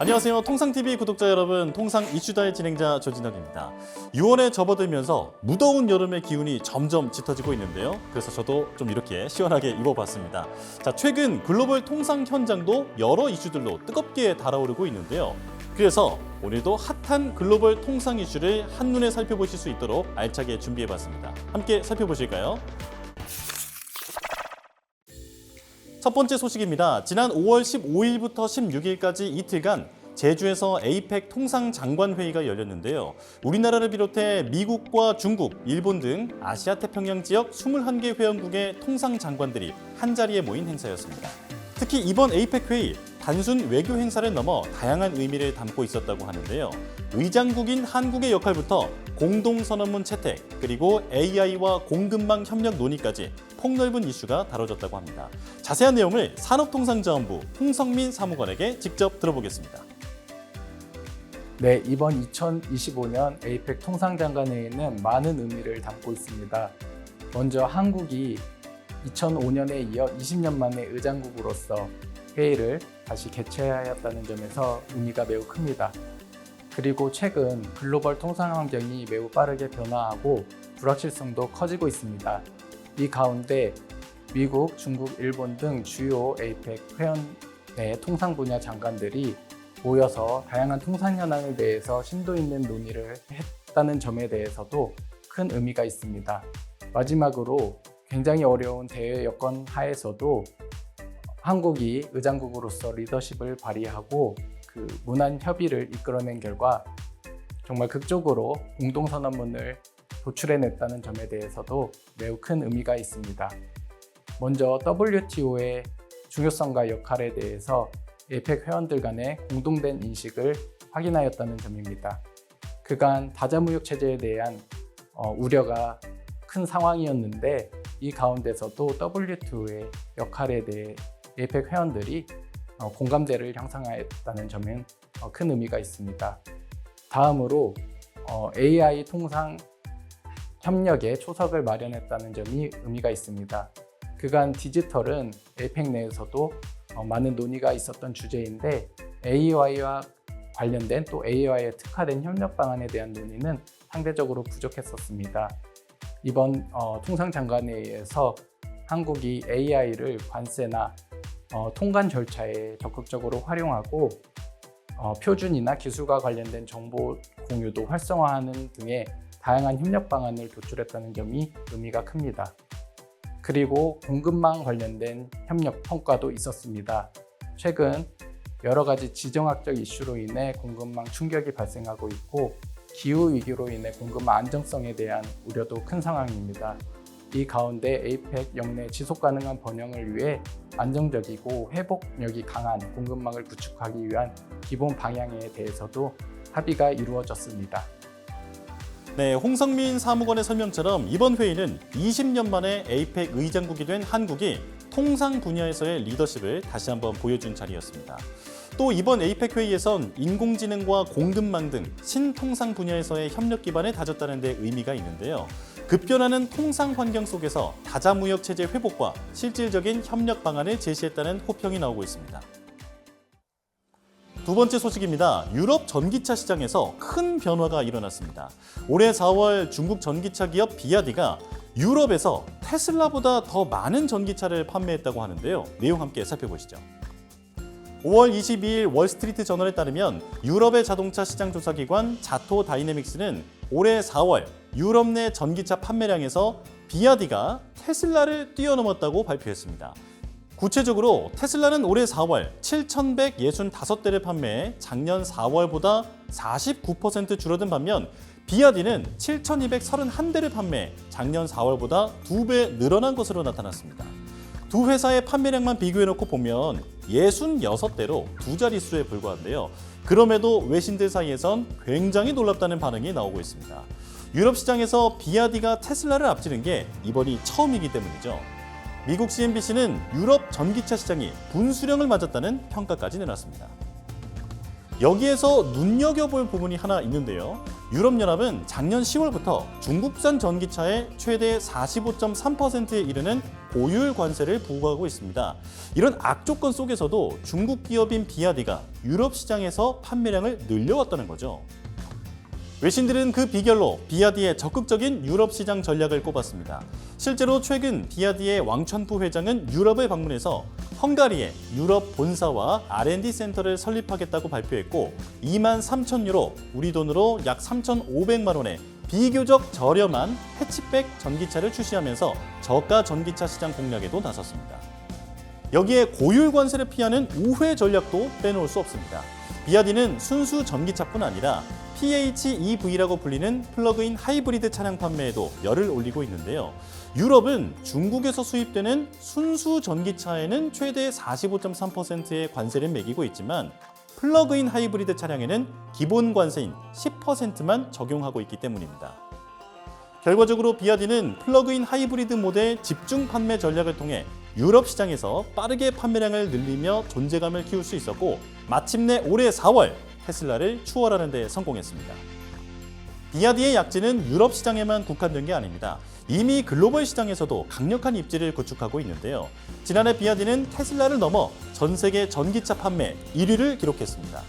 안녕하세요. 통상TV 구독자 여러분, 통상 이슈다의 진행자 조진혁입니다. 6월에 접어들면서 무더운 여름의 기운이 점점 짙어지고 있는데요. 그래서 저도 좀 이렇게 시원하게 입어봤습니다. 자, 최근 글로벌 통상 현장도 여러 이슈들로 뜨겁게 달아오르고 있는데요. 그래서 오늘도 핫한 글로벌 통상 이슈를 한눈에 살펴보실 수 있도록 알차게 준비해봤습니다. 함께 살펴보실까요? 첫 번째 소식입니다. 지난 5월 15일부터 16일까지 이틀간 제주에서 에이펙 통상장관회의가 열렸는데요. 우리나라를 비롯해 미국과 중국, 일본 등 아시아 태평양 지역 21개 회원국의 통상장관들이 한자리에 모인 행사였습니다. 특히 이번 에이펙 회의 단순 외교 행사를 넘어 다양한 의미를 담고 있었다고 하는데요. 의장국인 한국의 역할부터 공동선언문 채택, 그리고 AI와 공급망 협력 논의까지 폭넓은 이슈가 다뤄졌다고 합니다. 자세한 내용을 산업통상자원부 홍성민 사무관에게 직접 들어보겠습니다. 네, 이번 2025년 에이펙 통상장관회의는 많은 의미를 담고 있습니다. 먼저 한국이 2005년에 이어 20년 만에 의장국으로서 회의를 다시 개최하였다는 점에서 의미가 매우 큽니다. 그리고 최근 글로벌 통상 환경이 매우 빠르게 변화하고 불확실성도 커지고 있습니다. 이 가운데 미국, 중국, 일본 등 주요 에이펙 회원의 통상 분야 장관들이 모여서 다양한 통상 현안에 대해서 심도 있는 논의를 했다는 점에 대해서도 큰 의미가 있습니다. 마지막으로 굉장히 어려운 대외 여건 하에서도 한국이 의장국으로서 리더십을 발휘하고 그 문안 협의를 이끌어낸 결과 정말 극적으로 공동선언문을 도출해냈다는 점에 대해서도 매우 큰 의미가 있습니다. 먼저 WTO의 중요성과 역할에 대해서 에펙 회원들 간의 공동된 인식을 확인하였다는 점입니다. 그간 다자무역 체제에 대한 어, 우려가 큰 상황이었는데 이 가운데서도 WTO의 역할에 대해 에펙 회원들이 어, 공감대를 형성하였다는 점은 어, 큰 의미가 있습니다. 다음으로 어, AI 통상 협력에 초석을 마련했다는 점이 의미가 있습니다. 그간 디지털은 에펙 내에서도 어, 많은 논의가 있었던 주제인데 AI와 관련된 또 AI에 특화된 협력 방안에 대한 논의는 상대적으로 부족했었습니다. 이번 어, 통상 장관회의에서 한국이 AI를 관세나 어, 통관 절차에 적극적으로 활용하고 어, 표준이나 기술과 관련된 정보 공유도 활성화하는 등의 다양한 협력 방안을 도출했다는 점이 의미가 큽니다. 그리고 공급망 관련된 협력 평가도 있었습니다. 최근 여러 가지 지정학적 이슈로 인해 공급망 충격이 발생하고 있고 기후 위기로 인해 공급망 안정성에 대한 우려도 큰 상황입니다. 이 가운데 에이펙 역내 지속 가능한 번영을 위해 안정적이고 회복력이 강한 공급망을 구축하기 위한 기본 방향에 대해서도 합의가 이루어졌습니다. 네, 홍성민 사무관의 설명처럼 이번 회의는 20년 만에 에이펙 의장국이 된 한국이 통상 분야에서의 리더십을 다시 한번 보여준 자리였습니다. 또 이번 에이펙 회의에선 인공지능과 공급망 등 신통상 분야에서의 협력 기반을 다졌다는 데 의미가 있는데요. 급변하는 통상 환경 속에서 다자무역 체제 회복과 실질적인 협력 방안을 제시했다는 호평이 나오고 있습니다. 두 번째 소식입니다. 유럽 전기차 시장에서 큰 변화가 일어났습니다. 올해 4월 중국 전기차 기업 비아디가 유럽에서 테슬라보다 더 많은 전기차를 판매했다고 하는데요. 내용 함께 살펴보시죠. 5월 22일 월스트리트 저널에 따르면 유럽의 자동차 시장 조사기관 자토 다이내믹스는 올해 4월 유럽 내 전기차 판매량에서 비아디가 테슬라를 뛰어넘었다고 발표했습니다. 구체적으로 테슬라는 올해 4월 7,165대를 판매해 작년 4월보다 49% 줄어든 반면 비아디는 7,231대를 판매해 작년 4월보다 2배 늘어난 것으로 나타났습니다. 두 회사의 판매량만 비교해놓고 보면 66대로 두 자릿수에 불과한데요. 그럼에도 외신들 사이에선 굉장히 놀랍다는 반응이 나오고 있습니다. 유럽 시장에서 비아디가 테슬라를 앞지른 게 이번이 처음이기 때문이죠. 미국 CNBC는 유럽 전기차 시장이 분수령을 맞았다는 평가까지 내놨습니다. 여기에서 눈여겨볼 부분이 하나 있는데요. 유럽연합은 작년 10월부터 중국산 전기차의 최대 45.3%에 이르는 고율 관세를 부과하고 있습니다. 이런 악조건 속에서도 중국 기업인 비아디가 유럽 시장에서 판매량을 늘려왔다는 거죠. 외신들은 그 비결로 비아디의 적극적인 유럽 시장 전략을 꼽았습니다. 실제로 최근 비아디의 왕천부 회장은 유럽을 방문해서 헝가리에 유럽 본사와 R&D 센터를 설립하겠다고 발표했고 2만 3천 유로, 우리 돈으로 약 3,500만 원에 비교적 저렴한 해치백 전기차를 출시하면서 저가 전기차 시장 공략에도 나섰습니다. 여기에 고율 관세를 피하는 우회 전략도 빼놓을 수 없습니다. 비아디는 순수 전기차뿐 아니라 PHEV라고 불리는 플러그인 하이브리드 차량 판매에도 열을 올리고 있는데요. 유럽은 중국에서 수입되는 순수 전기차에는 최대 45.3%의 관세를 매기고 있지만 플러그인 하이브리드 차량에는 기본 관세인 10%만 적용하고 있기 때문입니다. 결과적으로 비아디는 플러그인 하이브리드 모델 집중 판매 전략을 통해 유럽 시장에서 빠르게 판매량을 늘리며 존재감을 키울 수 있었고 마침내 올해 4월 테슬라를 추월하는 데 성공했습니다. 비아디의 약진은 유럽 시장에만 국한된 게 아닙니다. 이미 글로벌 시장에서도 강력한 입지를 구축하고 있는데요. 지난해 비아디는 테슬라를 넘어 전 세계 전기차 판매 1위를 기록했습니다.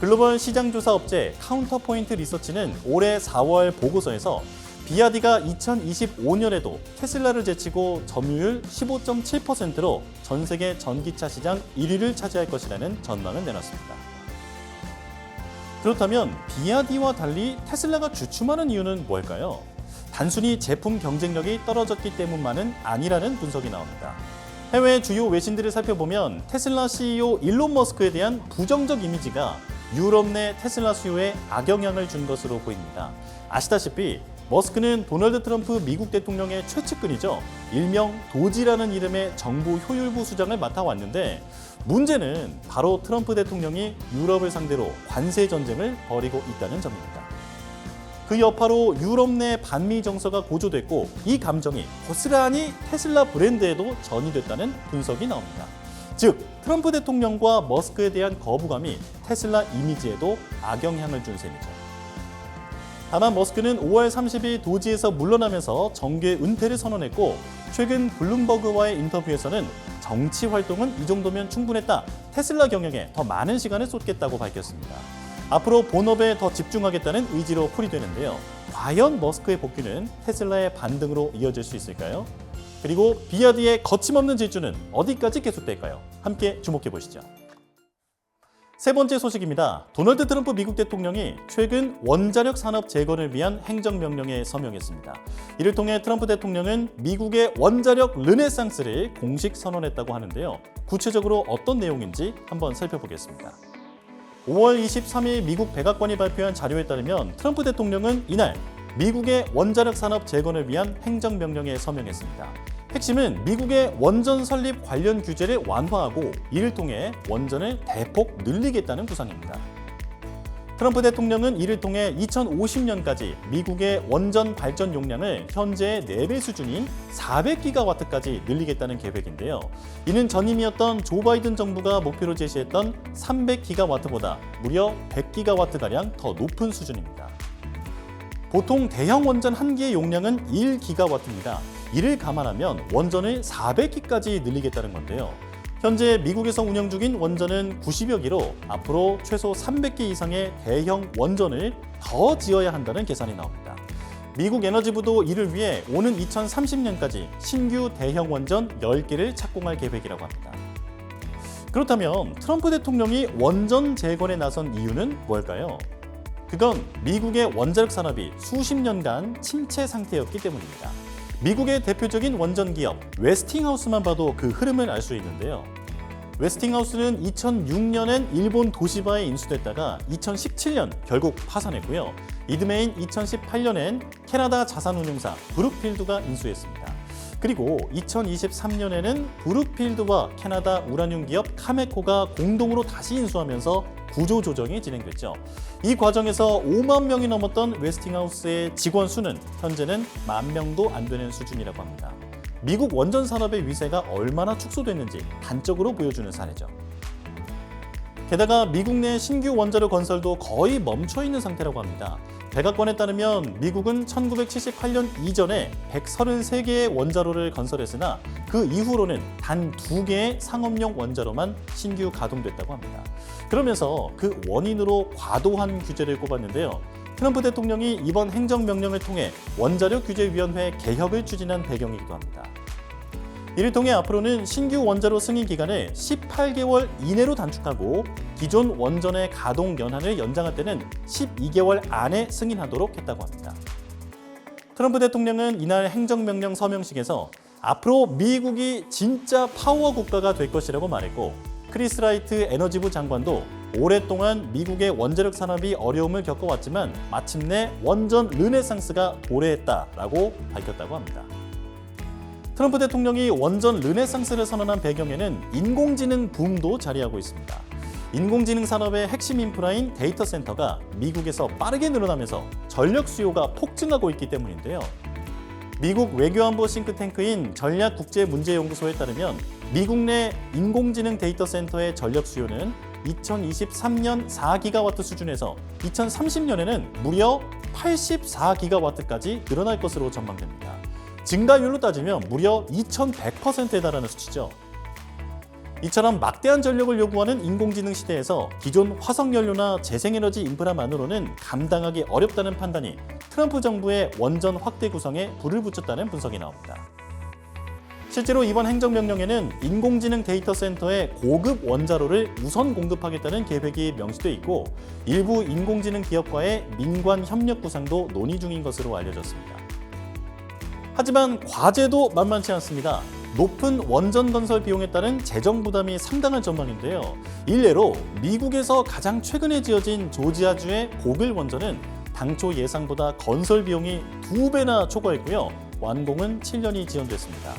글로벌 시장 조사 업체 카운터포인트 리서치는 올해 4월 보고서에서 비아디가 2025년에도 테슬라를 제치고 점유율 15.7%로 전 세계 전기차 시장 1위를 차지할 것이라는 전망을 내놨습니다. 그렇다면 비아디와 달리 테슬라가 주춤하는 이유는 뭘까요? 단순히 제품 경쟁력이 떨어졌기 때문만은 아니라는 분석이 나옵니다. 해외 주요 외신들을 살펴보면 테슬라 CEO 일론 머스크에 대한 부정적 이미지가 유럽 내 테슬라 수요에 악영향을 준 것으로 보입니다. 아시다시피 머스크는 도널드 트럼프 미국 대통령의 최측근이죠. 일명 도지라는 이름의 정부 효율부 수장을 맡아왔는데 문제는 바로 트럼프 대통령이 유럽을 상대로 관세 전쟁을 벌이고 있다는 점입니다. 그 여파로 유럽 내 반미 정서가 고조됐고 이 감정이 고스란히 테슬라 브랜드에도 전이됐다는 분석이 나옵니다. 즉 트럼프 대통령과 머스크에 대한 거부감이 테슬라 이미지에도 악영향을 준 셈이죠. 다만 머스크는 5월 30일 도지에서 물러나면서 정계 은퇴를 선언했고 최근 블룸버그와의 인터뷰에서는 정치 활동은 이 정도면 충분했다. 테슬라 경영에 더 많은 시간을 쏟겠다고 밝혔습니다. 앞으로 본업에 더 집중하겠다는 의지로 풀이되는데요. 과연 머스크의 복귀는 테슬라의 반등으로 이어질 수 있을까요? 그리고 비아디의 거침없는 질주는 어디까지 계속될까요? 함께 주목해 보시죠. 세 번째 소식입니다. 도널드 트럼프 미국 대통령이 최근 원자력 산업 재건을 위한 행정명령에 서명했습니다. 이를 통해 트럼프 대통령은 미국의 원자력 르네상스를 공식 선언했다고 하는데요. 구체적으로 어떤 내용인지 한번 살펴보겠습니다. 5월 23일 미국 백악관이 발표한 자료에 따르면 트럼프 대통령은 이날 미국의 원자력 산업 재건을 위한 행정명령에 서명했습니다. 핵심은 미국의 원전 설립 관련 규제를 완화하고 이를 통해 원전을 대폭 늘리겠다는 구상입니다. 트럼프 대통령은 이를 통해 2050년까지 미국의 원전 발전 용량을 현재의 4배 수준인 400기가와트까지 늘리겠다는 계획인데요. 이는 전임이었던 조 바이든 정부가 목표로 제시했던 300기가와트보다 무려 100기가와트가량 더 높은 수준입니다. 보통 대형 원전 한 개의 용량은 1기가와트입니다. 이를 감안하면 원전을 400기까지 늘리겠다는 건데요. 현재 미국에서 운영 중인 원전은 90여 기로 앞으로 최소 300기 이상의 대형 원전을 더 지어야 한다는 계산이 나옵니다. 미국 에너지부도 이를 위해 오는 2030년까지 신규 대형 원전 10개를 착공할 계획이라고 합니다. 그렇다면 트럼프 대통령이 원전 재건에 나선 이유는 뭘까요? 그건 미국의 원자력 산업이 수십 년간 침체 상태였기 때문입니다. 미국의 대표적인 원전 기업 웨스팅하우스만 봐도 그 흐름을 알 수 있는데요. 웨스팅하우스는 2006년엔 일본 도시바에 인수됐다가 2017년 결국 파산했고요. 이듬해인 2018년엔 캐나다 자산운용사 브룩필드가 인수했습니다. 그리고 2023년에는 브룩필드와 캐나다 우라늄 기업 카메코가 공동으로 다시 인수하면서 구조 조정이 진행됐죠. 이 과정에서 5만 명이 넘었던 웨스팅하우스의 직원 수는 현재는 만 명도 안 되는 수준이라고 합니다. 미국 원전 산업의 위세가 얼마나 축소됐는지 단적으로 보여주는 사례죠. 게다가 미국 내 신규 원자력 건설도 거의 멈춰 있는 상태라고 합니다. 백악관에 따르면 미국은 1978년 이전에 133개의 원자로를 건설했으나 그 이후로는 단 두 개의 상업용 원자로만 신규 가동됐다고 합니다. 그러면서 그 원인으로 과도한 규제를 꼽았는데요. 트럼프 대통령이 이번 행정명령을 통해 원자력 규제위원회 개혁을 추진한 배경이기도 합니다. 이를 통해 앞으로는 신규 원자로 승인 기간을 18개월 이내로 단축하고 기존 원전의 가동 연한을 연장할 때는 12개월 안에 승인하도록 했다고 합니다. 트럼프 대통령은 이날 행정명령 서명식에서 앞으로 미국이 진짜 파워 국가가 될 것이라고 말했고 크리스 라이트 에너지부 장관도 오랫동안 미국의 원자력 산업이 어려움을 겪어왔지만 마침내 원전 르네상스가 도래했다라고 밝혔다고 합니다. 트럼프 대통령이 원전 르네상스를 선언한 배경에는 인공지능 붐도 자리하고 있습니다. 인공지능 산업의 핵심 인프라인 데이터 센터가 미국에서 빠르게 늘어나면서 전력 수요가 폭증하고 있기 때문인데요. 미국 외교안보 싱크탱크인 전략국제문제연구소에 따르면 미국 내 인공지능 데이터 센터의 전력 수요는 2023년 4기가와트 수준에서 2030년에는 무려 84기가와트까지 늘어날 것으로 전망됩니다. 증가율로 따지면 무려 2100%에 달하는 수치죠. 이처럼 막대한 전력을 요구하는 인공지능 시대에서 기존 화석연료나 재생에너지 인프라만으로는 감당하기 어렵다는 판단이 트럼프 정부의 원전 확대 구성에 불을 붙였다는 분석이 나옵니다. 실제로 이번 행정명령에는 인공지능 데이터 센터에 고급 원자로를 우선 공급하겠다는 계획이 명시돼 있고 일부 인공지능 기업과의 민관 협력 구상도 논의 중인 것으로 알려졌습니다. 하지만 과제도 만만치 않습니다. 높은 원전 건설 비용에 따른 재정 부담이 상당한 전망인데요. 일례로 미국에서 가장 최근에 지어진 조지아주의 고글 원전은 당초 예상보다 건설 비용이 두 배나 초과했고요. 완공은 7년이 지연됐습니다.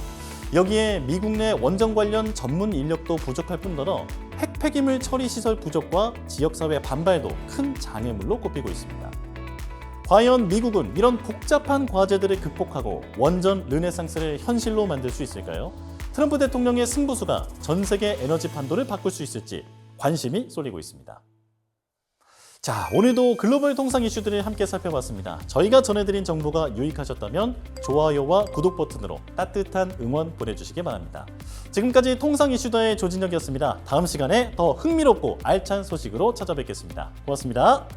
여기에 미국 내 원전 관련 전문 인력도 부족할 뿐더러 핵폐기물 처리 시설 부족과 지역사회 반발도 큰 장애물로 꼽히고 있습니다. 과연 미국은 이런 복잡한 과제들을 극복하고 원전 르네상스를 현실로 만들 수 있을까요? 트럼프 대통령의 승부수가 전 세계 에너지 판도를 바꿀 수 있을지 관심이 쏠리고 있습니다. 자, 오늘도 글로벌 통상 이슈들을 함께 살펴봤습니다. 저희가 전해드린 정보가 유익하셨다면 좋아요와 구독 버튼으로 따뜻한 응원 보내주시기 바랍니다. 지금까지 통상 이슈다의 조진혁이었습니다. 다음 시간에 더 흥미롭고 알찬 소식으로 찾아뵙겠습니다. 고맙습니다.